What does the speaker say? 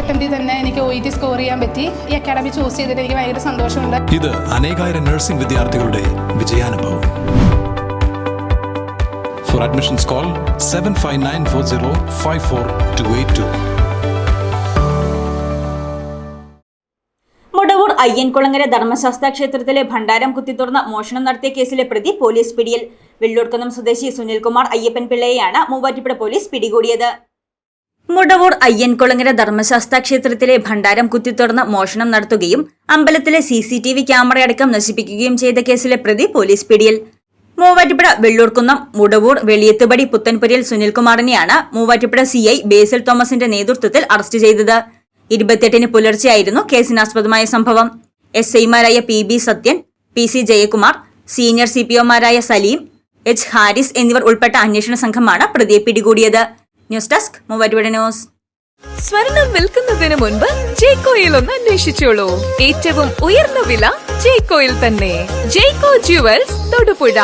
അറ്റംപ്റ്റിൽ തന്നെ എനിക്ക് O E T score ചെയ്യാൻ പറ്റി. ഈ അക്കാഡമി ചൂസ് ചെയ്തിട്ട് എനിക്ക് ഭയങ്കര സന്തോഷമുണ്ട്. ഇത് അനേകായിരം നഴ്സിംഗ് വിദ്യാർത്ഥികളുടെ വിജയാനുഭവം. For admissions call seven five nine four zero five four two eight two Mudavoor Ayyankulangara Dharmasastha ക്ഷേത്രത്തിലെ ഭണ്ഡാരം കുത്തിത്തുറന്ന് മോഷണം നടത്തിയ കേസിലെ പ്രതി പോലീസ് പിടിയിൽ. വെള്ളൂർക്കുന്നം സ്വദേശി സുനിൽകുമാർ അയ്യപ്പൻ പിള്ളയെയാണ് മൂവാറ്റുപുഴ പോലീസ് പിടികൂടിയത്. മുടവൂർ അയ്യൻകുളങ്ങര ധർമ്മശാസ്ത്ര ക്ഷേത്രത്തിലെ ഭണ്ഡാരം കുത്തിത്തുറന്ന് മോഷണം നടത്തുകയും അമ്പലത്തിലെ സി സി ടി വി ക്യാമറയടക്കം നശിപ്പിക്കുകയും ചെയ്ത കേസിലെ പ്രതി പോലീസ് പിടിയിൽ. മൂവാറ്റുപുഴ വെള്ളൂർക്കുന്നം മുടവൂർ വെളിയത്തുപടി പുത്തൻപുരയിൽ സുനിൽകുമാറിനെയാണ് മൂവാറ്റുപുഴ സി ഐ ബേസിൽ തോമസിന്റെ നേതൃത്വത്തിൽ അറസ്റ്റ് ചെയ്തത്. ഇരുപത്തിയെട്ടിന് പുലർച്ചെയായിരുന്നു കേസിനാസ്പദമായ സംഭവം. എസ് ഐമാരായ P B Sathyan P C Jayakumar senior C P ഒമാരായ Saleem H Haris എന്നിവർ ഉൾപ്പെട്ട അന്വേഷണ സംഘമാണ് പ്രതിയെ പിടികൂടിയത്. ന്യൂസ് ഡെസ്ക് മൂവാറ്റുപുഴ ന്യൂസ് സ്വർണം വിൽക്കുന്നതിന് മുൻപ് ജേക്കോയിൽ ഒന്ന് അന്വേഷിച്ചോളൂ ഏറ്റവും ഉയർന്ന വില ജേക്കോയിൽ തന്നെ. ജേക്കോ ജുവൽസ് തൊടുപുഴ.